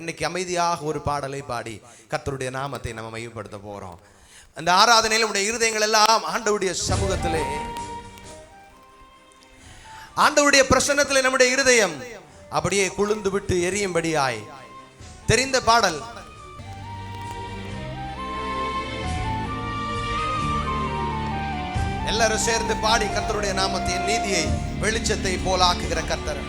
இன்னைக்கு அமைதியாக ஒரு பாடலை பாடி கத்தருடைய நாமத்தை நம்ம மையப்படுத்த போறோம். அந்த ஆராதனையில் உடைய இருதயங்கள் எல்லாம் ஆண்டவுடைய சமூகத்திலே ஆண்டவுடைய பிரசன்னத்தில் நம்முடைய இருதயம் அப்படியே குளிர்ந்து விட்டு எரியும்படியாய். தெரிந்த பாடல். எல்லாரும் சேர்ந்து பாடி கர்த்தருடைய நாமத்தின் நீதியை வெளிச்சத்தை போலாக்குகிற கர்த்தர்.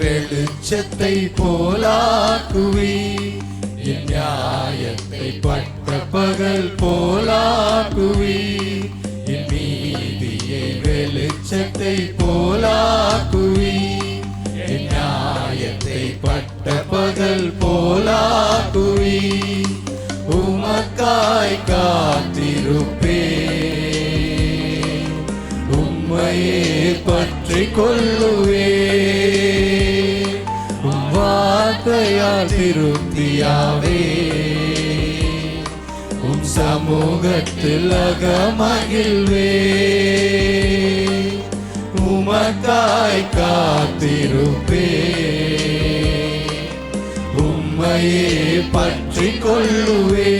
வெளிச்சத்தை போலாக்குவி. என் நியாயத்தை பட்ட பகல் போலாக்குவி. என் நீதியை வெளிச்சத்தை போல பற்றி கொள்ளுவே வார்த்தையால் திருப்தியாவே. உம் சமூகத்தில் அகமகிழ்வே உமக்காய் காத்திருப்பே உம்மையே பற்றி கொள்ளுவே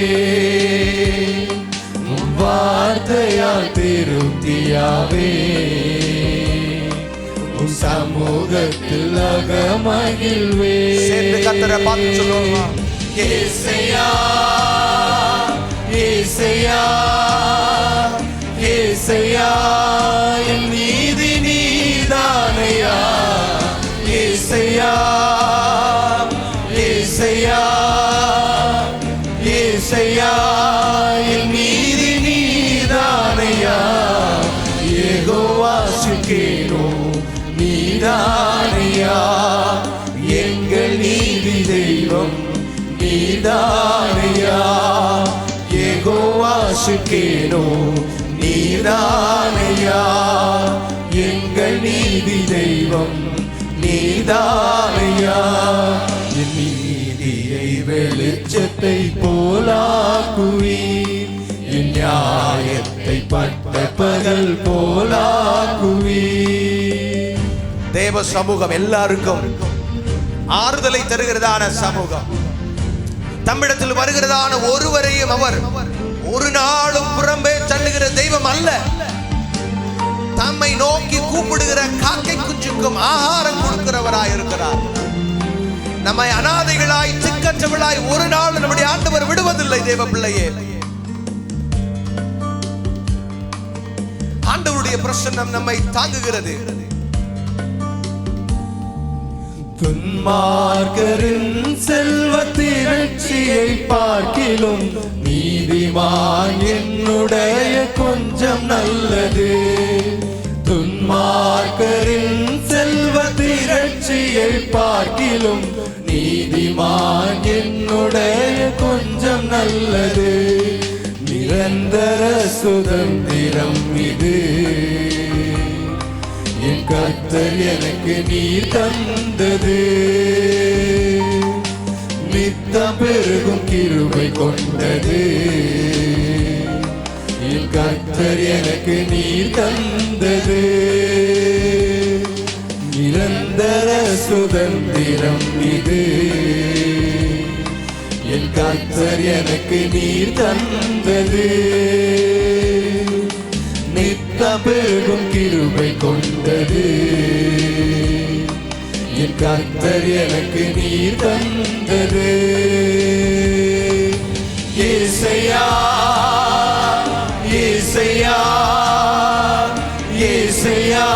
வார்த்தையால் திருப்தியாவே. உம் சமூகத்தில் அகமகிழ்வே சேர்ந்து கர்த்தரை பார்த்து சொல்லுவோம் ஏசையா ஏசையா ஏசையா என் நீதானையா ஏகோவாசுக்கேனோ நீதானையா எங்கள் நீதி தெய்வம் நீதானையா என் நீதியை வெளிச்சத்தை போலாக்குவி என் நியாயத்தை பட்ட பகல் போலாக்குவி தேவ சமூகம் எல்லாருக்கும் ஆறுதலை தருகிறதான சமூகம். தம்மிடத்தில் வருகிறதான ஒருவரையும் அவர் ஒரு நாளும் புறம்பே தள்ளுகிற தெய்வம் அல்ல. தம்மை நோக்கி கூப்பிடுகிற காக்கை குஞ்சுக்கும் ஆகாரம் கொடுக்கிறவராய் இருக்கிறார். நம்மை அனாதைகளாய் சிக்கற்றவளாய் ஒரு நாள் நம்முடைய ஆண்டவர் விடுவதில்லை தேவ பிள்ளையே ஆண்டவருடைய பிரசன்னம் நம்மை தாங்குகிறது. துன்மார்கரின் செல்வ திரட்சியை பார்க்கிலும் நீதிமான் என்னுடைய கொஞ்சம் நல்லது. துன்மார்கரின் செல்வ திரட்சியை பார்க்கிலும் நீதிமான் என்னுடைய கொஞ்சம் நல்லது. நிரந்தர சுதந்திரம் இது. கத்தர் எனக்கு நீர் தந்தது. நித்தம் பெருகும் கிருபை கொண்டது. கத்தர் எனக்கு நீர் தந்தது. நிரந்தர சுதந்திரம் இது. என் கத்தர் எனக்கு நீர் தந்தது. நித்த பெருகும் கிருபை கொண்டது. என் கர்த்தர் எனக்கு நீர் தந்தது. இசையா இசையா இசையா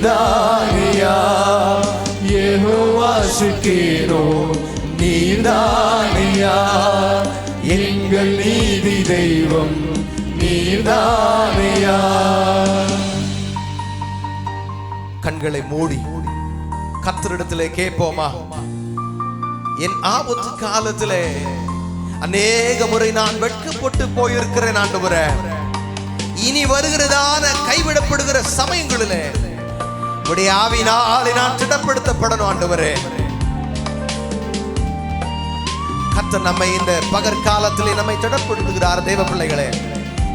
நீர்தானையா ஏகோவாசிக்கேனோ நீர்தானையா எங்கள் நீதி தெய்வம் நீர்தானையா கண்களை மூடி கத்தரிடத்திலே கேட்போமா? என் ஆபத்து காலத்திலே அநேக முறை நான் வெட்கப்பட்டு போயிருக்கிறேன் ஆண்டு இனி வருகிறதான கைவிடப்படுகிற சமயங்களிலே உடைய ஆவினாலே நான் திடப்படுத்தப்படணும் ஆண்டவரே. கத்த நம்மை இந்த பகற்காலத்திலே நம்மை திடப்படுத்துகிறார் தேவ பிள்ளைகளே.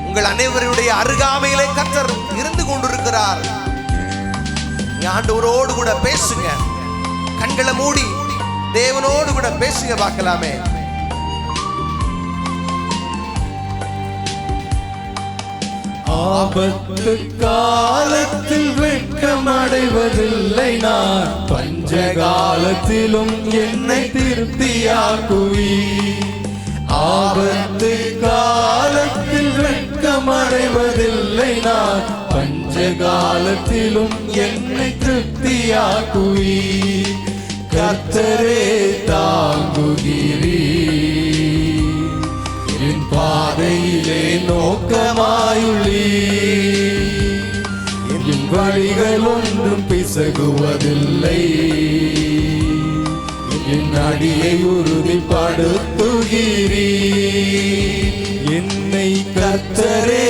உங்கள் அனைவருடைய அருகாமையிலே கத்தர் இருந்து கொண்டிருக்கிறார். ஆண்டவரோடு கூட பேசுங்க. கண்களை மூடி தேவனோடு கூட பேசுங்க பார்க்கலாமே. ஆபத்து காலத்தில் வெட்கமடைவதில்லை நான். பஞ்ச காலத்திலும் என்னை திருப்தியாக்குவி ஆபத்து காலத்தில் வெட்கமடைவதில்லை நான். பஞ்ச காலத்திலும் என்னை திருப்தியாக்குவி கத்தரே நோக்கமாயுள்ளி என் வழிகள் ஒன்றும் பிசகுவதில்லை. என் அடியை உறுதிப்படுத்துகிறீ என்னை கத்தரே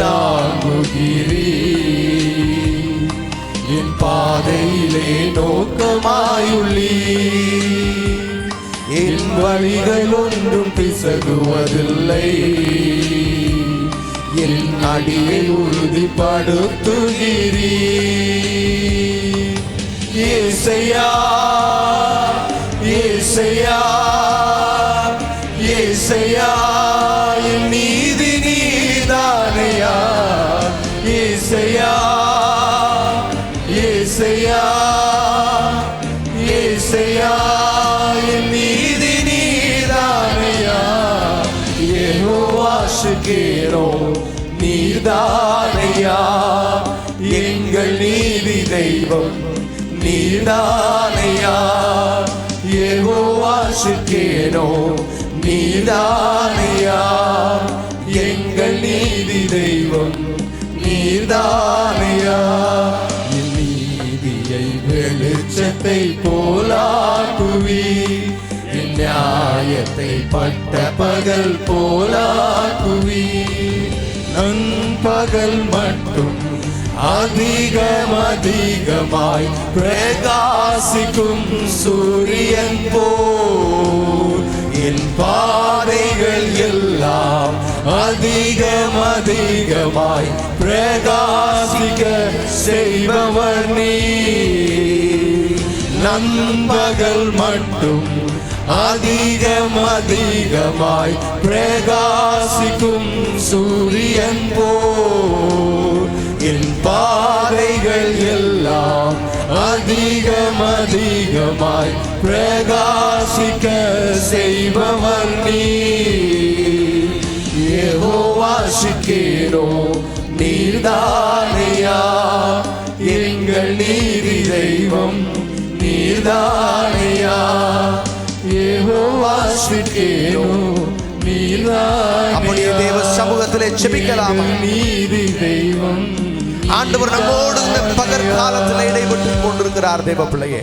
தாங்குகிறீ என் பாதையிலே நோக்கமாயுள்ளி என் வழிகள் ஒன்றும் பிசகுவதில்லை. என் அடியை உறுதிப்படுத்துகிறீ இசையா இசையா இசையா நீதானையா? எங்கள் நீதி தெய்வம் நீதானையா? ஏகோ வாசிக்கேனோ நீதானையா? எங்கள் நீதி தெய்வம் நீதானையா? நீதியை வெளிச்சத்தை போலாக்குவி நியாயத்தை பட்ட பகல் போலாக்குவி நண்பகல் மட்டும் அதிகம் அதிகமாய் பிரகாசிக்கும் சூரியன் போல். என் பாதைகள் எல்லாம் அதிகம் அதிகமாய் பிரகாசிக்க செய்பவர் நீ நண்பகல் மட்டும் அதிகம் அதிகமாய் பிரகாசிக்கும் சூரியன் போல். என் பாதைகள் எல்லாம் அதிகம் அதிகமாய் பிரகாசிக்க செய்பவர் நீ வாசிக்கிறோ நீர்தானையா? எங்கள் நீதி தெய்வம் நீர்தானே. சமூகத்திலே ஜெபிக்கலாமா? நீதி தெய்வம் ஆண்டவர் நம்மோடு இந்த பகற்காலத்தில் இடைபெற்று கொண்டிருக்கிறார் தேவ பிள்ளையே